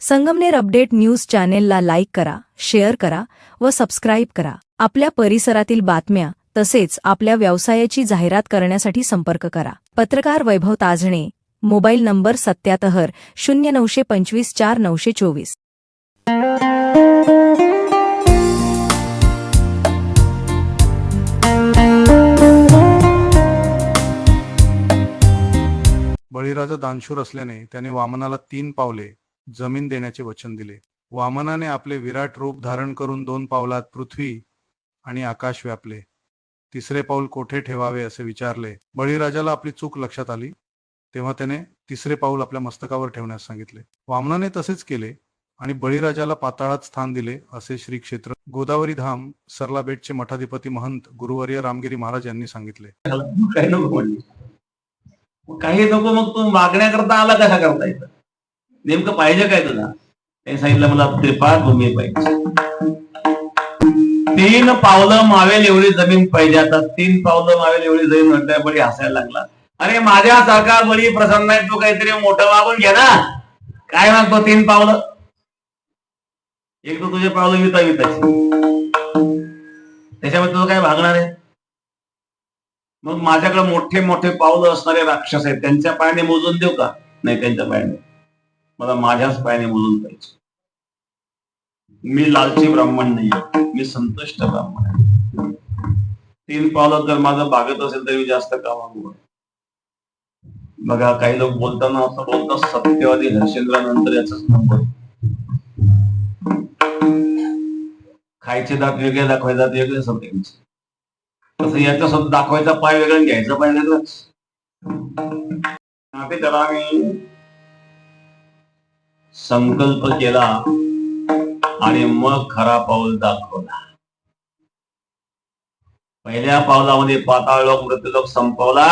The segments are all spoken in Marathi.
संगमनेर अपडेट न्यूज चॅनेलला लाईक करा शेअर करा व सबस्क्राईब करा. आपल्या परिसरातील बातम्या तसेच आपल्या व्यवसायाची जाहिरात करण्यासाठी संपर्क करा. पत्रकार वैभव ताजणे मोबाईल नंबर सत्यातहर शून्य नऊशे पंचवीस चार नऊशे चोवीस. बळीराजा दानशूर असल्याने त्याने वामनाला तीन पावले. जमीन देण्याचे वचन दिले. वामनाने आपले विराट रूप धारण करून दोन पावलात पृथ्वी आणि आकाश व्यापले. तिसरे पाऊल कोठे ठेवावे असे विचारले. बळीराजाला आपली चूक लक्षात आली. तेव्हा त्याने तिसरे पाऊल आपल्या मस्तकावर ठेवण्यास सांगितले. वामनाने तसेच केले आणि बळीराजाला पाताळात स्थान दिले असे श्री क्षेत्र गोदावरी धाम सरला बेटचे मठाधिपती महंत गुरुवर्य रामगिरी महाराज यांनी सांगितले. काही नको म्हणजे. काही नको मग तू मागण्याकरता आला कशा करता येतं नेमकं पाहिजे काय तुला? त्यांनी सांगितलं मला त्रिपाळ भूमी पाहिजे. तीन पावलं मावेल एवढी जमीन पाहिजे. आता तीन पावलं मावेल एवढी जमीन म्हणताय बळी हसायला लागला. अरे माझ्यासारखा बळी प्रसन्न आहे तू काहीतरी मोठं मागून घे ना. काय मागतो तीन पावलं? एक तर तुझे पावलं विता विताची त्याच्यामध्ये तुझं काय भागणार आहे? मग माझ्याकडे मोठे मोठे पावलं असणारे राक्षस आहेत. त्यांच्या पायाने मोजून देऊ का? नाही त्यांच्या पायाने. मला माझ्याच पायाने मोजून पाहिजे मी लालची ब्राह्मण नाही मी संतुष्ट ब्राह्मण आहे. तीन पावलं जर माझं भागत असेल तरी जास्त कामागू बघा काही लोक बोलताना असं बोलतात सत्यवादी हर्षेंद्रानंतर याच नंबर. खायचे दात वेगळे दाखवायचे दात वेगळे सत्यांचे तसं याचा दाखवायचा पाय वेगळा घ्यायचा पाय वेगळाच. त्याला आम्ही संकल्प केला आणि मग खरा पाऊल दाखवला. पहिल्या पावलामध्ये पाताळ लोक मृत्यूलोक संपवला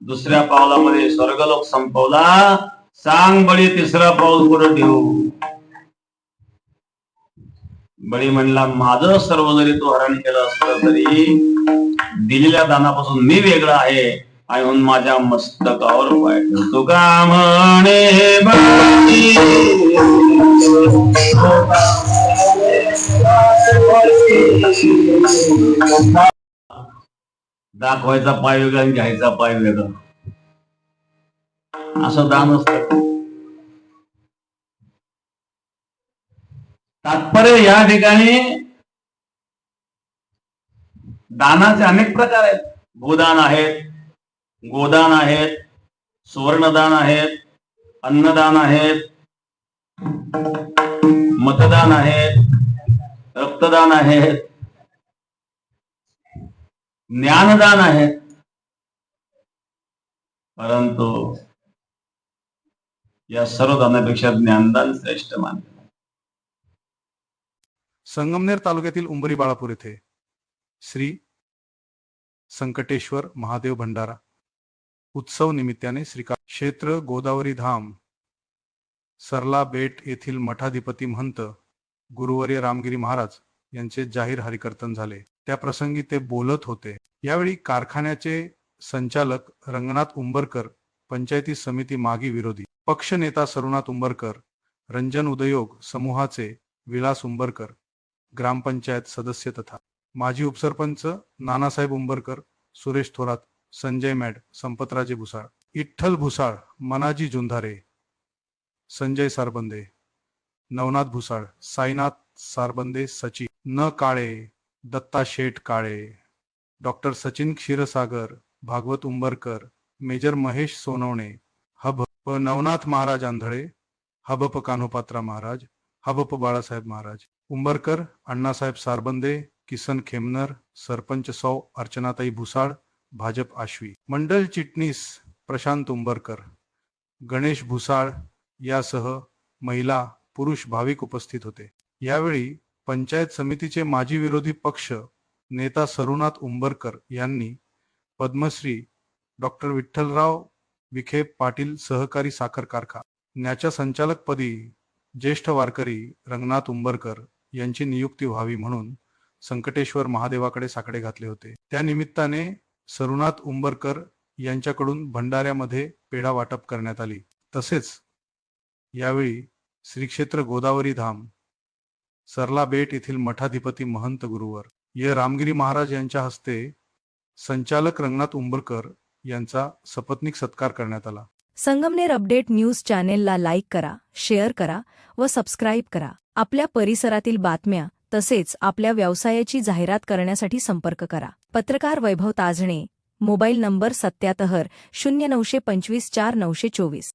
दुसऱ्या पावलामध्ये स्वर्गलोक संपवला. सांग बळी तिसरा पाऊल कुठं ठेवू? बळी म्हणला माझं सर्व जरी तू हरण केलं असलं तरी दिलेल्या दानापासून मी वेगळा आहे. आणि म्हणून माझ्या मस्तकावर पाय ठेवतो. का म्हणे दाखवायचा पाय वेगळा आणि घ्यायचा पाय वेगळा. असं दान असत तात्पर्य या ठिकाणी दानाचे अनेक प्रकार आहेत. भूदान आहेत. गोदान आहेत सुवर्णदान आहेत अन्नदान आहेत मतदान आहेत रक्तदान आहेत ज्ञानदान आहेत. परंतु या सर्व दानापेक्षा ज्ञानदान श्रेष्ठ मानले संगमनेर तालुक्यातील उंबरी बाळापूर येथे श्री संकटेश्वर महादेव भंडारा उत्सव निमित्ताने श्रीका क्षेत्र गोदावरी धाम सरला बेट येथील मठाधिपती महंत गुरुवर्य रामगिरी महाराज यांचे जाहीर हरिकर्तन झाले. त्या प्रसंगी ते बोलत होते. यावेळी कारखान्याचे संचालक रंगनाथ उंबरकर पंचायती समिती मागी विरोधी पक्ष नेता सरुनाथ उंबरकर रंजन उदयोग समूहाचे विलास उंबरकर ग्रामपंचायत सदस्य तथा माजी उपसरपंच नानासाहेब उंबरकर सुरेश थोरात संजय मॅड संपतराजे भुसाळ इठ्ठल भुसाळ मनाजी जुंधारे संजय सारबंदे नवनाथ भुसाळ साईनाथ सारबंदे सचिन न काळे दत्ता शेठ काळे डॉक्टर सचिन क्षीरसागर भागवत उंबरकर मेजर महेश सोनवणे हब प नवनाथ महाराज आंधळे हबप कान्होपात्रा महाराज हबप बाळासाहेब महाराज उंबरकर अण्णासाहेब सारबंदे किसन खेमनर सरपंच सौ अर्चनाताई भुसाळ भाजप आश्वी. मंडल चिटणीस प्रशांत उंबरकर. गणेश भुसाळ यासह महिला पुरुष भाविक उपस्थित होते. यावेळी पंचायत समितीचे माजी विरोधी पक्ष नेता सरुनाथ उंबरकर यांनी पद्मश्री डॉक्टर विठ्ठलराव विखे पाटील सहकारी साखर कारखान्याच्या संचालकपदी ज्येष्ठ वारकरी रंगनाथ उंबरकर यांची नियुक्ती व्हावी म्हणून संकटेश्वर महादेवाकडे साकडे घातले होते. त्या निमित्ताने सरुनाथ उंबरकर यांच्याकडून भंडाऱ्यामध्ये पेढा वाटप करण्यात आली. तसेच यावेळी श्री क्षेत्र गोदावरी धाम सरला बेट येथील मठाधिपती महंत गुरुवर ये. रामगिरी महाराज यांच्या हस्ते संचालक रंगनाथ उंबरकर यांचा सपत्निक सत्कार करण्यात आला. संगमनेर अपडेट न्यूज चॅनेलला लाईक करा शेअर करा व सबस्क्राईब करा. आपल्या परिसरातील बातम्या तसेच आपल्या व्यवसायाची जाहिरात करण्यासाठी संपर्क करा. पत्रकार वैभव ताजणे मोबाईल नंबर सत्याहत्तर शून्य नऊशे पंचवीस चार नऊशे चोवीस.